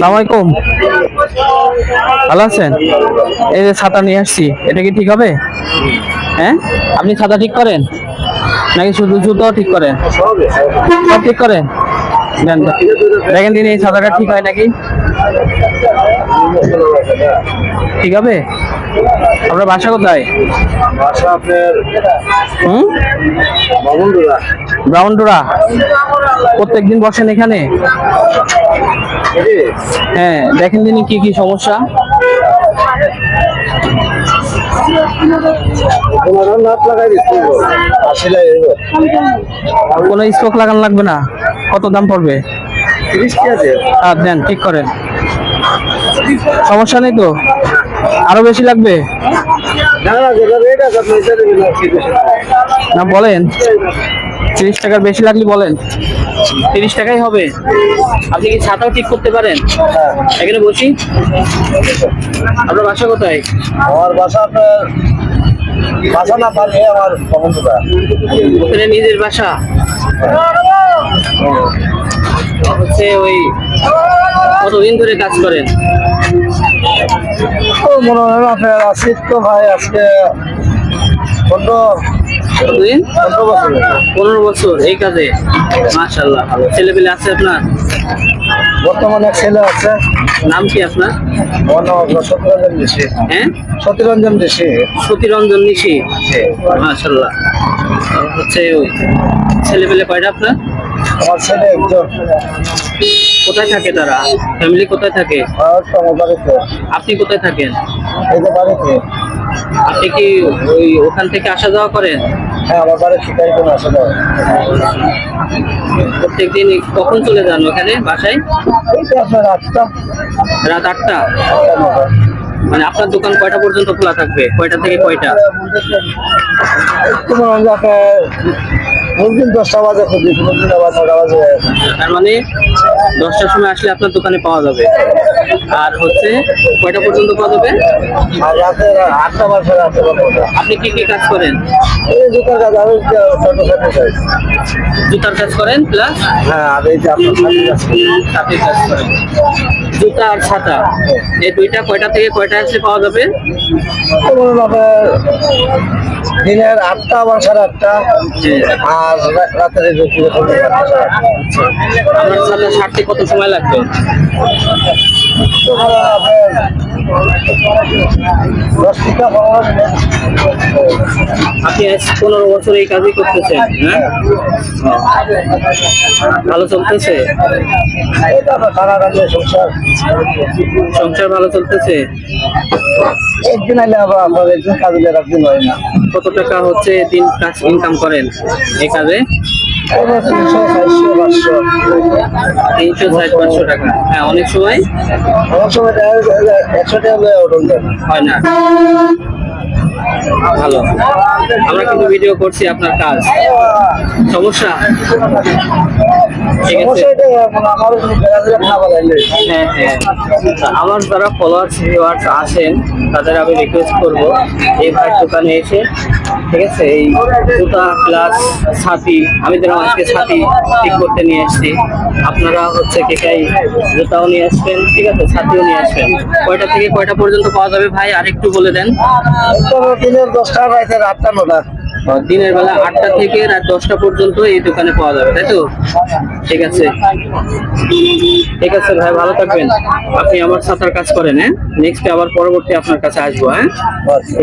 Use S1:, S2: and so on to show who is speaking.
S1: সালামালাইকুম। ভালো আছেন? এই যে ছাতা নিয়ে আসছি, এটা কি ঠিক হবে? হ্যাঁ? আপনি ছাতা ঠিক করেন? নাকি শুধু জুতো ঠিক করেন? সব ঠিক করেন। দেখেন তিনি এই ছাতাটা ঠিক হয় নাকি? ঠিক হবে? আপনার বাসা কোথায়?
S2: বাসা আপনার
S1: হুম?
S2: বামুনডোরা।
S1: ব্রাউন্ডুরা প্রত্যেকদিন বসেন এখানে? হ্যাঁ দেখেন তিনি কি কি সমস্যা? কোনো স্পোক লাগানো লাগবে না? কত দাম পড়বে? দেন ঠিক করেন। সমস্যা নেই তো? আরও বেশি লাগবে?
S2: না
S1: বলেন। তিরিশ টাকার বেশি লাগলে বলেন। তিরিশ টাকাই হবে। আপনি কি ছাতাও ঠিক করতে পারেন? এখানে বসি। আপনার বাসা কোথায়?
S2: আমার বাসা আপনার বাসা না পারলে আমার
S1: ওখানে নিজের বাসা? হচ্ছে ওই কতদিন ধরে কাজ করেন?
S2: তো মনে হয় আপনার আসিফ তো ভাই আজকে পনেরো
S1: কতদিন
S2: পনেরো বছর।
S1: পনেরো বছর এই কাজে? মাশাল্লাহ ভালো। ছেলে পেলে আছে আপনার?
S2: বর্তমানে এক ছেলে আছে।
S1: নাম কি আপনার?
S2: সত্যরঞ্জন ঋষি
S1: হ্যাঁ?
S2: সত্যরঞ্জন ঋষি
S1: সতীরঞ্জন নিশি? মাশাল্লাহ হচ্ছে ছেলে পেলে কয়টা আপনার?
S2: আমার ছেলে একজন।
S1: কোথায় থাকে তারা? ফ্যামিলি কোথায় থাকে? আপনি কোথায় থাকেন? আপনি কি ওই ওখান থেকে আসা যাওয়া করেন?
S2: হ্যাঁ আমার কোনো
S1: কখন চলে যান ওখানে বাসায়?
S2: আপনার আটটা।
S1: রাত আটটা? মানে আপনার দোকান কয়টা পর্যন্ত খোলা থাকবে? কয়টা থেকে কয়টা?
S2: কোনদিন দশটা বাজে খুঁজি কোনদিন আবার নটা বাজে।
S1: তার মানে দশটার সময় আসলে আপনার দোকানে পাওয়া যাবে। আর হচ্ছে কয়টা পর্যন্ত পাওয়া যাবে?
S2: আর রাতে আটটা বাজে রাতে বারোটা
S1: আপনি কি কি কাজ করেন?
S2: এই জুতার কাজ আমি ছোট ছোট চাই।
S1: জুতার কাজ করেন প্লাস
S2: হ্যাঁ আর এই যে আপনার সাথে
S1: কাজ করেন। জুতা আর ছাতা এই দুইটা কয়টা থেকে কয়টা আসলে পাওয়া যাবে?
S2: দিনের আটটা আবার সাড়ে আটটা আর রা- রাতের।
S1: আপনার ছাতা সারতে কত সময় লাগবে আপনি পনেরো বছর এই কাজই করতেছেন হ্যাঁ? ভালো চলতেছে?
S2: সংসার
S1: ভালো চলতেছে?
S2: একদিন আইলে আবার আপনার একদিন কাজে একদিন হয় না
S1: কত টাকা হচ্ছে দিন কাজ ইনকাম করেন এই কাজে
S2: এবার তিনশো চারশো পাঁচশো
S1: তিনশো ষাট পাঁচশো টাকা। হ্যাঁ অনেক সময়
S2: অনেক সময় একশো টাকা।
S1: হয় না। ভালো। আমরা কিন্তু ভিডিও করছি আপনার কাজ। সমস্যা? ঠিক আছে।
S2: এটাই, মানে
S1: হ্যাঁ হ্যাঁ। আমার যারা ফলোয়ার্স ভিউয়ার্স আসেন তাদের আমি রিকোয়েস্ট করব এই ভাইয়ের দোকানে এসে ঠিক আছে? এই জুতা প্লাস ছাতি আমি যেরকম আজকে ছাতি ঠিক করতে নিয়ে এসেছি আপনারা হচ্ছে কে কেকাই জুতাও নিয়ে আসবেন ঠিক আছে? ছাতিও নিয়ে আসবেন। কয়টা থেকে কয়টা পর্যন্ত পাওয়া যাবে ভাই? আরেকটু বলে দেন।
S2: তো দিনের দশটা রাইতে আটটা নটা।
S1: দিনের বেলা আটটা থেকে রাত দশটা পর্যন্ত এই দোকানে পাওয়া যাবে, তাই তো? ঠিক আছে। ঠিক আছে ভাই, ভালো থাকবেন। আপনি আমার সাঁতার কাজ করেন হ্যাঁ? নেক্সট আবার পরবর্তী আপনার কাছে আসব হ্যাঁ?
S2: আচ্ছা।